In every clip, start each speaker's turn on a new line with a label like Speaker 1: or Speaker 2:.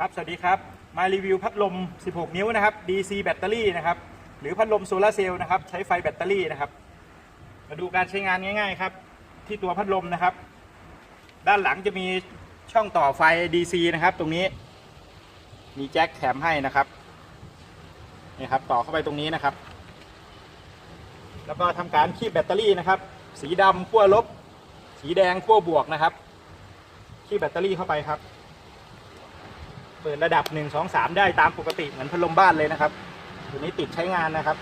Speaker 1: ครับ สวัสดีครับ มารีวิวพัดลม 16 นิ้วนะครับ DC แบตเตอรี่นะครับ หรือพัดลมโซลาเซลล์นะครับ ใช้ไฟแบตเตอรี่นะครับ มาดูการใช้งานง่าย ๆ ครับ ที่ตัวพัดลมนะครับ ด้านหลังจะมีช่องต่อไฟ DC นะครับ ตรงนี้ มีแจ็คแถมให้นะครับ นี่ครับ ต่อเข้าไปตรงนี้นะครับ แล้วก็ทำการคีบแบตเตอรี่นะครับ สีดำขั้วลบ สีแดงขั้วบวกนะครับ คีบแบตเตอรี่เข้าไปครับ เปิดระดับ 1 2 3 ได้ตามปกติเหมือนพัดลมบ้านเลยนะครับ ตัวนี้ติดใช้งานนะครับ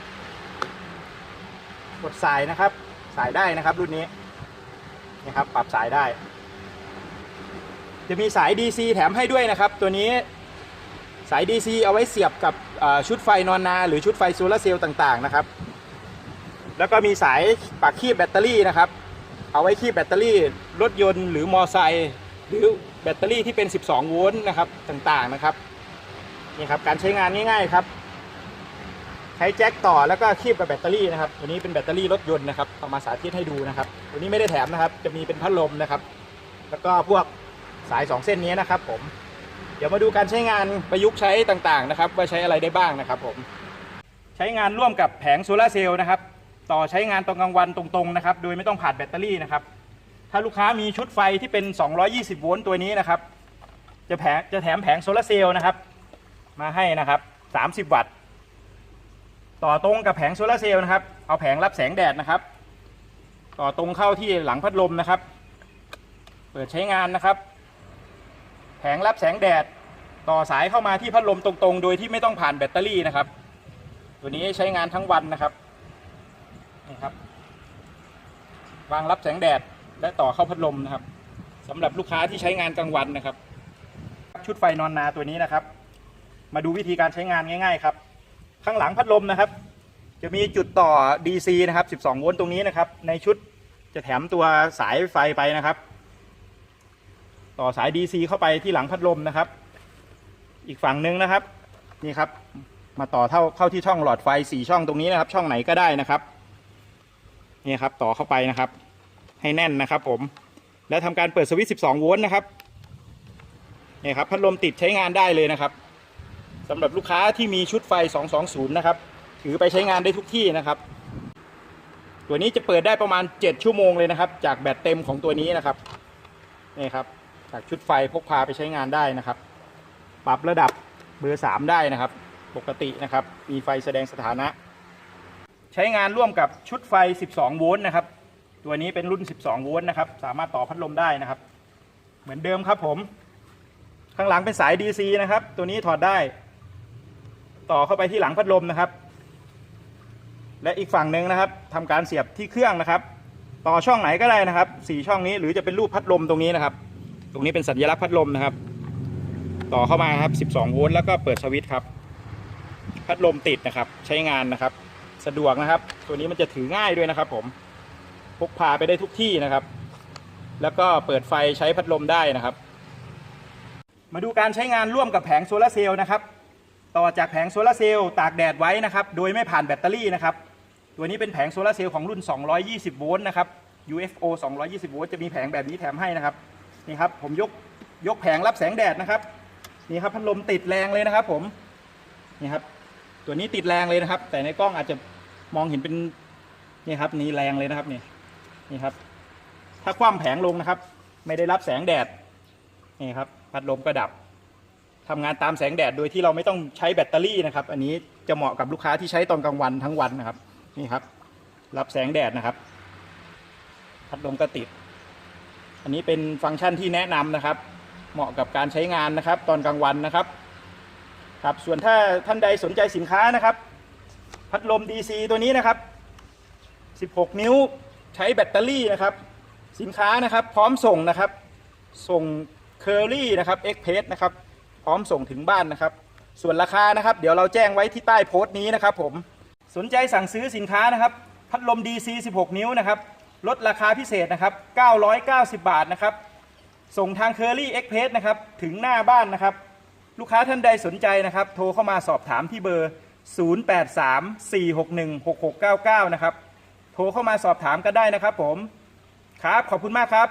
Speaker 1: กดสายนะครับ สายได้นะครับรุ่นนี้นี่ครับ ปรับสายได้ จะมีสาย DC แถมให้ด้วยนะครับ ตัวนี้สาย DC เอาไว้เสียบกับชุดไฟนอนนา หรือชุดไฟโซลาเซลล์ต่างๆนะครับ แล้วก็มีสายปากคีบแบตเตอรี่นะครับ เอาไว้คีบแบตเตอรี่รถยนต์หรือมอไซค์หรือ แบตเตอรี่ที่เป็น 12 โวลต์นะครับต่างๆนะครับนี่ครับการใช้งานง่ายๆครับ ใช้แจ็คต่อแล้วก็คีบกับแบตเตอรี่นะครับตัวนี้เป็นแบตเตอรี่รถยนต์นะครับเอามาสาธิตให้ดูนะครับตัวนี้ไม่ได้แถมนะครับ จะมีเป็นพัดลมนะครับ แล้วก็พวกสาย 2 เส้นนี้นะครับ ผม เดี๋ยวมาดูการใช้งานประยุกต์ใช้ต่างๆนะครับ ว่าใช้อะไรได้บ้างนะครับ ผม ใช้งานร่วมกับแผงโซลาร์เซลล์นะครับ ต่อใช้งานตอนกลางวันตรงๆนะครับ โดยไม่ต้องผ่านแบตเตอรี่นะครับ ถ้าลูกค้ามีชุดไฟที่เป็น 220 โวลต์ตัวนี้นะครับ จะแผงจะแถมแผงโซลาร์เซลล์นะครับ มาให้นะครับ 30 วัตต์ ต่อตรงกับแผงโซลาร์เซลล์นะครับ เอาแผงรับแสงแดดนะครับ ต่อตรงเข้าที่หลังพัดลมนะครับ เปิดใช้งานนะครับ แผงรับแสงแดด ต่อสายเข้ามาที่พัดลมตรงๆ โดยที่ไม่ต้องผ่านแบตเตอรี่นะครับ ตัวนี้ใช้งานทั้งวันนะครับ นี่ครับ วางรับแสงแดด และต่อเข้าพัดลมนะครับสำหรับลูกค้าที่ใช้งานกลางวันนะครับ ชุดไฟนอนนาตัวนี้นะครับ มาดูวิธีการใช้งานง่าย ๆ ครับ ข้างหลังพัดลมนะครับ จะมีจุดต่อ DC นะครับ 12 โวลต์ตรงนี้นะครับ ในชุดจะแถมตัวสายไฟไปนะครับ ต่อสาย DC เข้าไปที่หลังพัดลมนะครับ อีกฝั่งหนึ่งนะครับนี่ครับ มาต่อเท่าเข้าที่ช่องหลอดไฟ 4 ช่องตรงนี้นะครับ ช่องไหนก็ได้นะครับนี่ครับต่อเข้าไปนะครับ ให้แน่นนะครับ ผม แล้วทำการเปิดสวิตช์ 12 โวลต์นะครับนี่ครับพัดลมติดใช้งานได้เลยนะครับสำหรับลูกค้าที่มีชุดไฟ 220 นะครับถือไปใช้งานได้ทุกที่นะครับ ตัวนี้จะเปิดได้ประมาณ 7 ชั่วโมงเลยนะครับ จากแบตเต็มของตัวนี้นะครับนี่ครับจากชุดไฟพกพาไปใช้งานได้นะครับ ปรับระดับเบอร์ 3 ได้นะครับ ปกตินะครับ มีไฟแสดงสถานะ ใช้งานร่วมกับชุดไฟ 12 โวลต์นะครับ ตัวนี้เป็นรุ่น 12 โวลต์นะครับ สามารถต่อพัดลมได้นะครับ เหมือนเดิมครับผม ข้างหลังเป็นสาย DC นะครับ ตัวนี้ถอดได้ ต่อเข้าไปที่หลังพัดลมนะครับ และอีกฝั่งหนึ่งนะครับทำการเสียบที่เครื่องนะครับ ต่อช่องไหนก็ได้นะครับสี่ช่องนี้หรือจะเป็นรูปพัดลมตรงนี้นะครับ ตรงนี้เป็นสัญลักษณ์พัดลมนะครับ ต่อเข้ามาครับ 12 โวลต์แล้วก็เปิดสวิตช์ครับพัดลมติดนะครับ ใช้งานนะครับ สะดวกนะครับ ตัวนี้มันจะถือง่ายด้วยนะครับผม พกพาไปได้ทุกที่นะครับ แล้วก็เปิดไฟใช้พัดลมได้นะครับ มาดูการใช้งานร่วมกับแผงโซลาร์เซลล์นะครับ ต่อจากแผงโซลาร์เซลล์ตากแดดไว้นะครับ โดยไม่ผ่านแบตเตอรี่นะครับ ตัวนี้เป็นแผงโซลาร์เซลล์ของรุ่น 220 โวลต์นะครับ UFO 220 โวลต์จะมีแผงแบบนี้แถมให้นะครับ นี่ครับผมยกยกแผงรับแสงแดดนะครับ นี่ครับพัดลมติดแรงเลยนะครับ ผม นี่ครับ ตัวนี้ติดแรงเลยนะครับ แต่ในกล้องอาจจะมองเห็นเป็นนี่ครับนี่แรงเลยนะครับนี่ นี่ครับ ถ้าคว่ำแผงลงนะครับ ไม่ได้รับแสงแดดนี่ครับพัดลมก็ดับทำงานตามแสงแดดโดยที่เราไม่ต้องใช้แบตเตอรี่นะครับ อันนี้จะเหมาะกับลูกค้าที่ใช้ตอนกลางวันทั้งวันนะครับ นี่ครับ รับแสงแดดนะครับ พัดลมก็ติด อันนี้เป็นฟังก์ชันที่แนะนำนะครับ เหมาะกับการใช้งานนะครับ ตอนกลางวันนะครับ ครับ ส่วนถ้าท่านใดสนใจสินค้านะครับ พัดลม DC ตัวนี้นะครับ 16 นิ้ว ใช้แบตเตอรี่นะครับ สินค้านะครับพร้อมส่งนะครับ ส่งเคอรี่นะครับเอ็กเพสนะครับ พร้อมส่งถึงบ้านนะครับ ส่วนราคานะครับ เดี๋ยวเราแจ้งไว้ที่ใต้โพสต์นี้นะครับ ผมสนใจสั่งซื้อสินค้านะครับ พัดลม DC 16 นิ้วนะครับ ลดราคาพิเศษนะครับ 990 บาทนะครับ ส่งทางเคอรี่เอ็กเพสนะครับ ถึงหน้าบ้านนะครับ ลูกค้าท่านใดสนใจนะครับ โทรเข้ามาสอบถามที่เบอร์ 0834616699 นะครับ โทรเข้ามาสอบถามก็ได้นะครับผมครับขอบคุณมากครับ